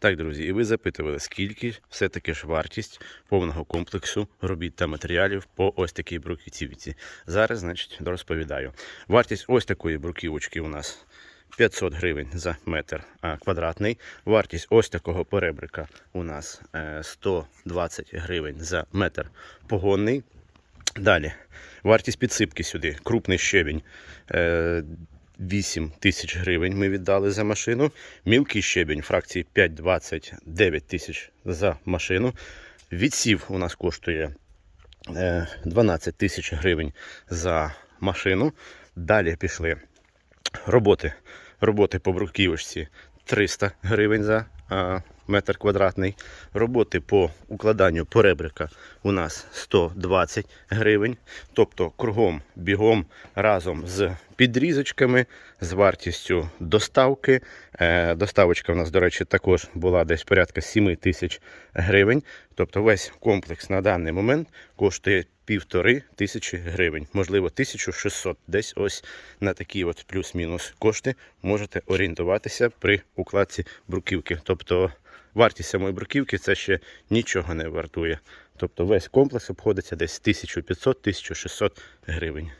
Так, друзі, і ви запитували, скільки все-таки ж вартість повного комплексу робіт та матеріалів по ось такій бруківці. Зараз, значить, розповідаю. Вартість ось такої бруківочки у нас 500 гривень за метр квадратний. Вартість ось такого перебрика у нас е, 120 гривень за метр погонний. Далі, вартість підсипки сюди, крупний щебінь. Е, 8 тисяч гривень ми віддали за машину. Мілкий щебінь фракції 5,20 9 тисяч за машину. Відсів у нас коштує е, 12 тисяч гривень за машину. Далі пішли роботи. Роботи по бруківочці 300 гривень за метр квадратний. Роботи по укладанню поребрика у нас 120 гривень. Тобто кругом бігом разом з підрізочками, з вартістю доставки. Е, доставочка у нас, до речі, також була десь порядка 7 тисяч гривень. Тобто весь комплекс на даний момент коштує півтори тисячі гривень, можливо, 1600. Десь ось на такі от плюс-мінус кошти можете орієнтуватися при укладці бруківки. Тобто вартість самої бруківки це ще нічого не вартує. Тобто весь комплекс обходиться десь 1500-1600 гривень.